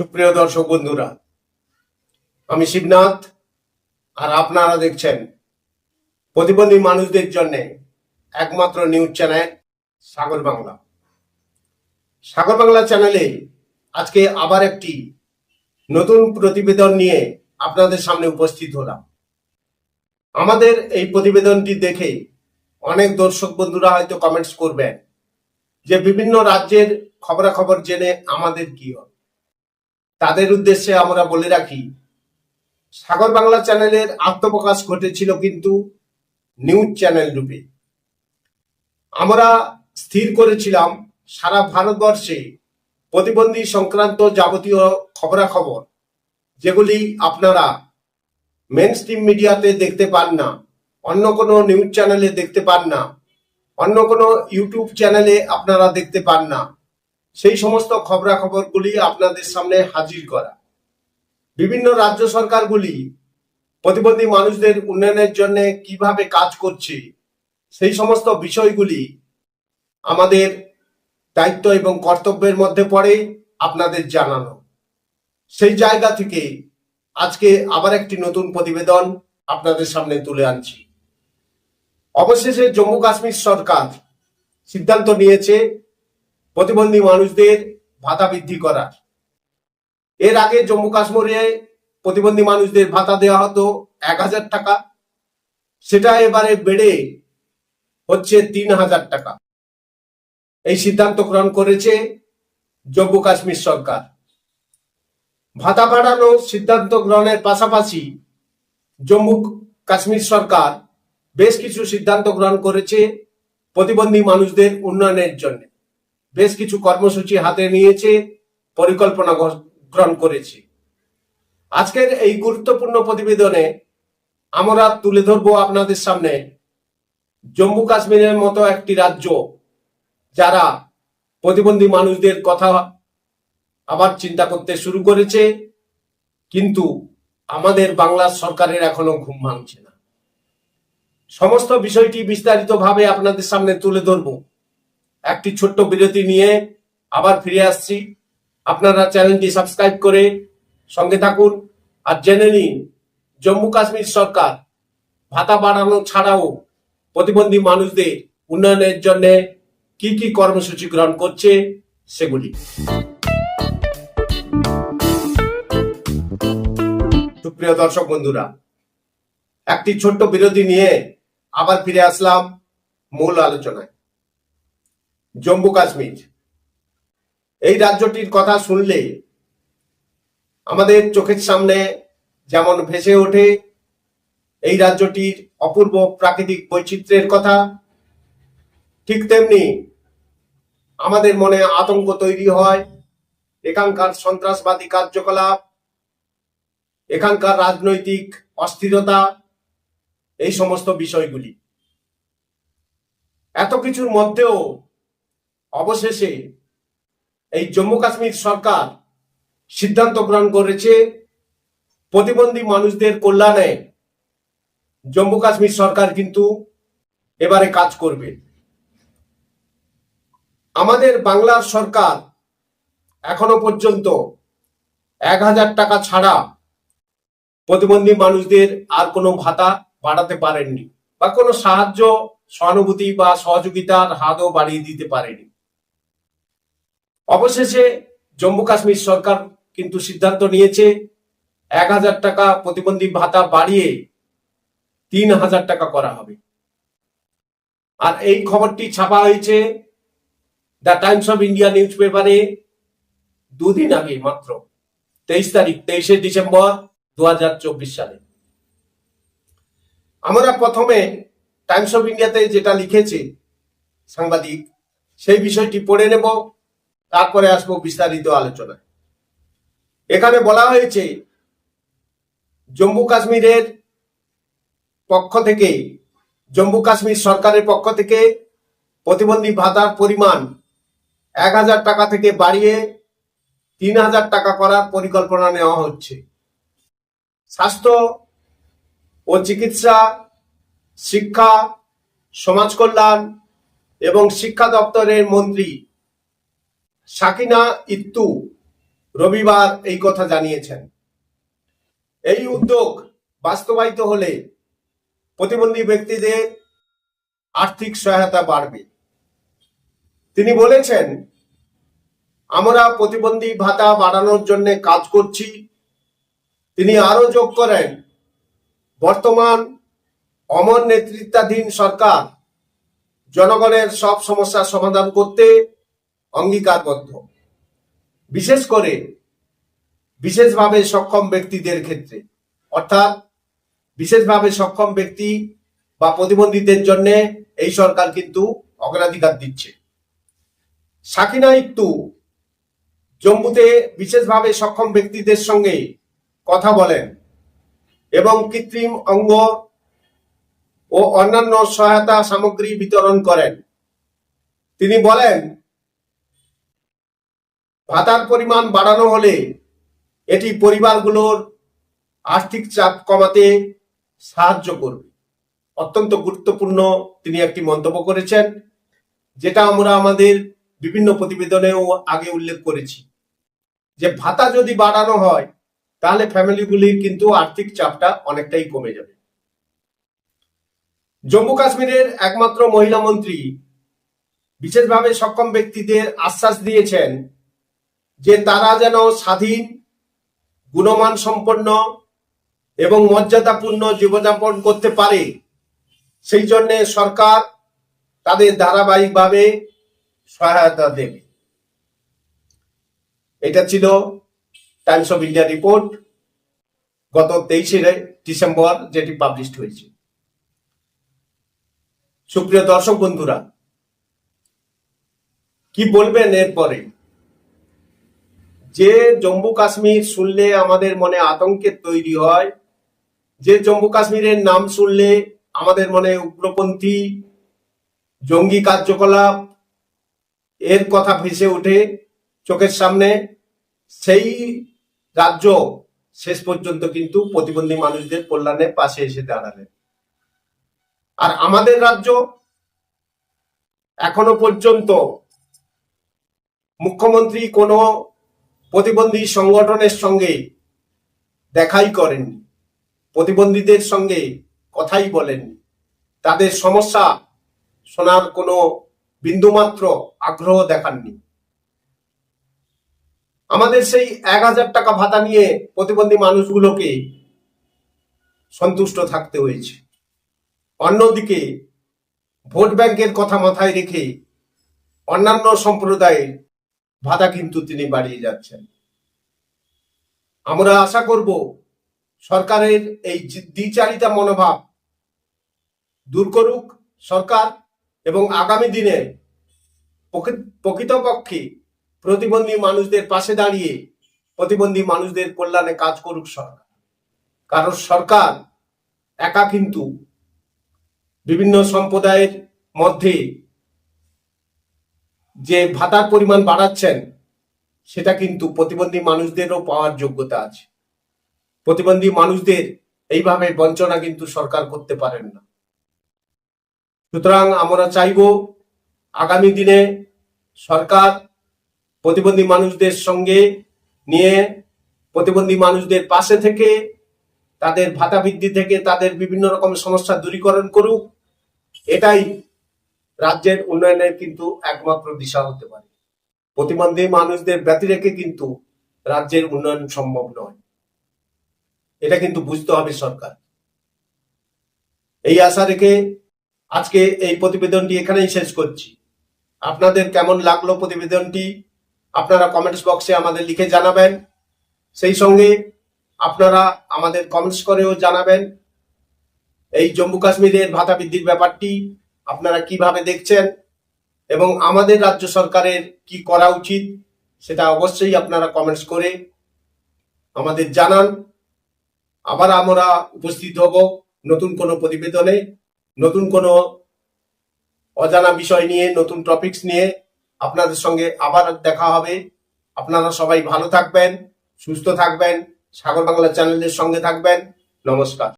সুপ্রিয় দর্শক বন্ধুরা, আমি শিবনাথ, আর আপনারা দেখছেন প্রতিবন্ধী মানুষদের জন্য একমাত্র নিউজ চ্যানেল সাগর বাংলা। সাগর বাংলা চ্যানেলে আজকে আবার একটি নতুন প্রতিবেদন নিয়ে আপনাদের সামনে উপস্থিত হলাম। আমাদের এই প্রতিবেদনটি দেখে অনেক দর্শক বন্ধুরা হয়তো কমেন্টস করবেন যে বিভিন্ন রাজ্যের খবরাখবর জেনে আমাদের কি হয় তাদের উদ্দেশ্যে আমরা বলে রাখি, সাগর বাংলা চ্যানেলের আত্মপ্রকাশ ঘটেছিল কিন্তু নিউজ চ্যানেল রূপে। আমরা স্থির করেছিলাম সারা ভারতবর্ষে প্রতিবন্ধী সংক্রান্ত যাবতীয় খবরাখবর, যেগুলি আপনারা মেন স্ট্রিম মিডিয়াতে দেখতে পান না, অন্য কোনো নিউজ চ্যানেলে দেখতে পান না, অন্য কোনো ইউটিউব চ্যানেলে আপনারা দেখতে পান না। সেই সমস্ত খবরাখবরগুলি আপনাদের সামনে হাজির করা। বিভিন্ন রাজ্য সরকারগুলি প্রতিবন্ধী মানুষদের উন্নয়নের জন্য কীভাবে কাজ করছে, সেই সমস্ত বিষয়গুলি আমাদের দায়িত্ব এবং কর্তব্যের মধ্যে পড়ে আপনাদের জানানো। সেই জায়গা থেকে আজকে আবার একটি নতুন প্রতিবেদন আপনাদের সামনে তুলে আনছি। অবশেষে জম্মু কাশ্মীর সরকার সিদ্ধান্ত নিয়েছে প্রতিবন্ধী মানুষদের ভাতা বৃদ্ধি করার এর আগে জম্মু কাশ্মীরে প্রতিবন্ধী মানুষদের ভাতা দেওয়া হতো এক হাজার টাকা। সেটা এবারে বেড়ে হচ্ছে তিন হাজার টাকা। এই সিদ্ধান্ত গ্রহণ করেছে জম্মু কাশ্মীর সরকার। ভাতা বাড়ানোর সিদ্ধান্ত গ্রহণের পাশাপাশি জম্মু কাশ্মীর সরকার বেশ কিছু সিদ্ধান্ত গ্রহণ করেছে প্রতিবন্ধী মানুষদের উন্নয়নের জন্য। বেশ কিছু কর্মসূচি হাতে নিয়েছে, পরিকল্পনা গ্রহণ করেছে। আজকের এই গুরুত্বপূর্ণ প্রতিবেদনে আমরা তুলে ধরবো আপনাদের সামনে জম্মু কাশ্মীরের মতো একটি রাজ্য যারা প্রতিবন্ধী মানুষদের কথা আবার চিন্তা করতে শুরু করেছে, কিন্তু আমাদের বাংলা সরকারের এখনও ঘুম ভাঙছে না। সমস্ত বিষয়টি বিস্তারিতভাবে আপনাদের সামনে তুলে ধরবো। একটি ছোট্ট বিরতি নিয়ে আবার ফিরে আসছি। আপনারা চ্যানেলটি সাবস্ক্রাইব করে সঙ্গে থাকুন আর জেনে নিন, জম্মু কাশ্মীর সরকার ভাতা বাড়ানো ছাড়াও প্রতিবন্ধী মানুষদের উন্নয়নের জন্য কি কি কর্মসূচি গ্রহণ করছে সেগুলি। সুপ্রিয় দর্শক বন্ধুরা, একটি ছোট্ট বিরতি নিয়ে আবার ফিরে আসলাম মূল আলোচনায়। জম্মু কাশ্মীর। এই রাজ্যটির কথা শুনলে আমাদের চোখের সামনে যেমন ভেসে ওঠে, এই রাজ্যটির অপূর্ব প্রাকৃতিক বৈচিত্র্যের কথা, ঠিক তেমনি আমাদের মনে আতঙ্ক তৈরি হয়। এখানকার সন্ত্রাসবাদী কার্যকলাপ, এখানকার রাজনৈতিক অস্থিরতা, এই সমস্ত বিষয়গুলি। এত কিছুর মধ্যেও অবশেষে এই জম্মু কাশ্মীর সরকার সিদ্ধান্ত গ্রহণ করেছে, প্রতিবন্ধী মানুষদের কল্যাণে জম্মু কাশ্মীর সরকার কিন্তু এবারে কাজ করবে। আমাদের বাংলার সরকার এখনও পর্যন্ত এক হাজার টাকা ছাড়া প্রতিবন্ধী মানুষদের আর কোনো ভাতা বাড়াতে পারেননি বা কোনো সাহায্য, সহানুভূতি বা সহযোগিতার হাতও বাড়িয়ে দিতে পারেনি। অবশেষে জম্মু কাশ্মীর সরকার কিন্তু সিদ্ধান্ত নিয়েছে এক হাজার টাকা প্রতিবন্ধী ভাতা বাড়িয়ে তিন হাজার টাকা করা হবে। আর এই খবরটি ছাপা হয়েছে the Times of India news পেপারে দুদিন আগে মাত্র, তেইশ তারিখ, তেইশে ডিসেম্বর দু হাজার চব্বিশ সালে। আমরা প্রথমে টাইমস অফ ইন্ডিয়াতে যেটা লিখেছে সাংবাদিক, সেই বিষয়টি পড়ে নেব। তারপরে আসব বিস্তারিত আলোচনায়। এখানে বলা হয়েছে, জম্মু কাশ্মীরের পক্ষ থেকে, জম্মু কাশ্মীর সরকারের পক্ষ থেকে প্রতিবন্ধী ভাতার পরিমাণ এক হাজার টাকা থেকে বাড়িয়ে তিন হাজার টাকা করার পরিকল্পনা নেওয়া হচ্ছে। স্বাস্থ্য ও চিকিৎসা, শিক্ষা, সমাজ কল্যাণ এবং শিক্ষা দপ্তরের মন্ত্রী সাকিনা ইত্তু রবিবার এই কথা জানিয়েছেন। এই উদ্যোগ বাস্তবায়িত হলে প্রতিবন্ধী ব্যক্তিদের আর্থিক সহায়তা বাড়বে। তিনি বলেছেন, আমরা প্রতিবন্ধী ভাতা বাড়ানোর জন্য কাজ করছি। তিনি আরও যোগ করেন, বর্তমান অমর নেতৃত্বাধীন সরকার জনগণের সব সমস্যার সমাধান করতে অঙ্গীকারবদ্ধ। বিশেষ করে বিশেষভাবে সক্ষম ব্যক্তিদের ক্ষেত্রে। অর্থাৎ বিশেষভাবে সক্ষম ব্যক্তি বা প্রতিবন্ধীদের জন্য এই সরকার কিন্তু অগ্রাধিকার দিচ্ছে। সাকিনা ইত্তু জম্মুতে বিশেষভাবে সক্ষম ব্যক্তিদের সঙ্গে কথা বলেন এবং কৃত্রিম অঙ্গ ও অন্যান্য সহায়তা সামগ্রী বিতরণ করেন। তিনি বলেন ভাতার পরিমাণ বাড়ানো হলে এটি পরিবারগুলোর আর্থিক চাপ কমাতে সাহায্য করবে। অত্যন্ত গুরুত্বপূর্ণ তিনি একটি মন্তব্য করেছেন, যেটা আমরা আমাদের বিভিন্ন প্রতিবেদনেও আগে উল্লেখ করেছি। যে ভাতা যদি বাড়ানো হয়, তাহলে ফ্যামিলিগুলির কিন্তু আর্থিক চাপটা অনেকটাই কমে যাবে। জম্মু কাশ্মীরের একমাত্র মহিলা মন্ত্রী বিশেষভাবে সক্ষম ব্যক্তিদের আশ্বাস দিয়েছেন যে তারা যেন স্বাধীন, গুণমান সম্পন্ন এবং মর্যাদাপূর্ণ জীবনযাপন করতে পারে, সেই জন্যে সরকার তাদের ধারাবাহিকভাবে সহায়তা দেবে। এটা ছিল টাইমস অফ ইন্ডিয়া রিপোর্ট গত তেইশে ডিসেম্বর যেটি পাবলিশড হয়েছে। সুপ্রিয় দর্শক বন্ধুরা, কি বলবেন এরপরে? যে জম্মু কাশ্মীর শুনলে আমাদের মনে আতঙ্কের তৈরি হয়, যে জম্মু কাশ্মীরের নাম শুনলে আমাদের মনে উগ্রপন্থী, জঙ্গি কার্যকলাপ, এর কথা ভেসে ওঠে চোখের সামনে, সেই রাজ্য শেষ পর্যন্ত কিন্তু প্রতিবন্ধী মানুষদের কল্যাণে পাশে এসে দাঁড়ালেন আর আমাদের রাজ্য এখনও পর্যন্ত মুখ্যমন্ত্রী কোনো প্রতিবন্ধী সংগঠনের সঙ্গে দেখাই করেননি। প্রতিবন্ধীদের সঙ্গে কথাই বলেননি। তাদের সমস্যা শোনার কোনো বিন্দুমাত্র আগ্রহ দেখাননি। আমাদের সেই এক হাজার টাকা ভাতা নিয়ে প্রতিবন্ধী মানুষগুলোকে সন্তুষ্ট থাকতে হয়েছে। অন্যদিকে ভোট ব্যাংকের কথা মাথায় রেখে অন্যান্য সম্প্রদায়ের ভাতা কিন্তু তিনি বাড়িয়ে যাচ্ছেন। আমরা আশা করব সরকারের এই দ্বিচারিতা মনোভাব দূর করুক সরকার এবং আগামী দিনে প্রকৃতপক্ষে প্রতিবন্ধী মানুষদের পাশে দাঁড়িয়ে প্রতিবন্ধী মানুষদের কল্যাণে কাজ করুক সরকার। কারণ সরকার একা কিন্তু বিভিন্ন সম্প্রদায়ের মধ্যে যে ভাতার পরিমাণ বাড়াচ্ছেন, সেটা কিন্তু প্রতিবন্ধী মানুষদেরও পাওয়ার যোগ্যতা আছে। প্রতিবন্ধী মানুষদের এইভাবে বঞ্চনা কিন্তু সরকার করতে পারেন না। সুতরাং আমরা চাইব, আগামী দিনে সরকার প্রতিবন্ধী মানুষদের সঙ্গে নিয়ে প্রতিবন্ধী মানুষদের পাশে থেকে তাদের ভাতা বৃদ্ধি থেকে তাদের বিভিন্ন রকম সমস্যা দূরীকরণ করুক। এটাই রাজ্যের উন্নয়নের কিন্তু একমাত্র দিশা হতে পারে। প্রতিবন্ধী মানুষদের ব্যতি রেখে কিন্তু রাজ্যের উন্নয়ন সম্ভব নয়। এটা কিন্তু বুঝতে হবে সরকার। এই আশা রেখে আজকে এই প্রতিবেদনটি এখানেই শেষ করছি। আপনাদের কেমন লাগল প্রতিবেদনটি? আপনারা কমেন্টস বক্সে আমাদের লিখে জানাবেন। সেই সঙ্গে আপনারা আমাদের কমেন্টস করেও জানাবেন। এই জম্মু কাশ্মীরের ভাতা বৃদ্ধির ব্যাপারটি আপনারা কীভাবে দেখছেন এবং আমাদের রাজ্য সরকারের কি করা উচিত, সেটা অবশ্যই আপনারা কমেন্টস করে আমাদের জানান। আবার আমরা উপস্থিত হব নতুন কোনো প্রতিবেদনে, নতুন কোনো অজানা বিষয় নিয়ে, নতুন টপিকস নিয়ে। আপনাদের সঙ্গে আবার দেখা হবে। আপনারা সবাই ভালো থাকবেন, সুস্থ থাকবেন। সাগর বাংলা চ্যানেলের সঙ্গে থাকবেন। নমস্কার।